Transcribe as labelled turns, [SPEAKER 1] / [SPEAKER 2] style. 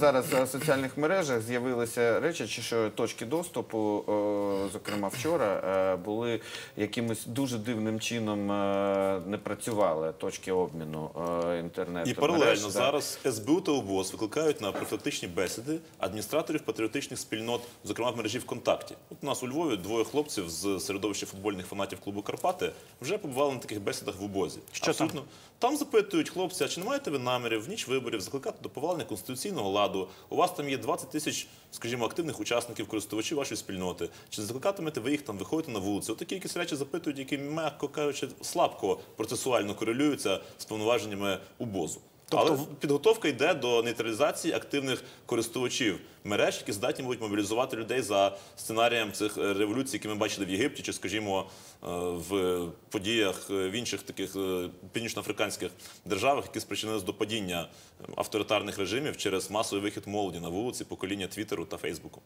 [SPEAKER 1] Зараз в соціальних мережах з'явилися речі, що точки доступу, е, зокрема вчора, е, були якимось дуже дивним чином е, не працювали точки обміну е, інтернету.
[SPEAKER 2] І паралельно
[SPEAKER 1] мереж,
[SPEAKER 2] зараз СБУ та УБОС викликають на профілактичні бесіди адміністраторів патріотичних спільнот, зокрема в мережі ВКонтакті. От у нас у Львові двоє хлопців з середовища футбольних фанатів клубу Карпати вже побували на таких бесідах в УБОЗі.
[SPEAKER 3] Що там?
[SPEAKER 2] там? Там запитують хлопці, а чи не маєте ви намірів в ніч виборів закликати до повалення конституційного ладу? У вас там є 20 тисяч, скажімо, активних учасників, користувачів вашої спільноти. Чи закликатимете ви їх там виходити на вулицю? Отакі якісь речі запитують, які, м'яко кажучи, слабко процесуально корелюються з повноваженнями УБОЗу. Але підготовка йде до нейтралізації активних користувачів мереж, які здатні будуть мобілізувати людей за сценарієм цих е, революцій, які ми бачили в Єгипті, чи, скажімо, е, в подіях е, в інших таких північноафриканських державах, які спричинились до падіння е, авторитарних режимів через масовий вихід молоді на вулиці, покоління Твіттеру та Фейсбуку.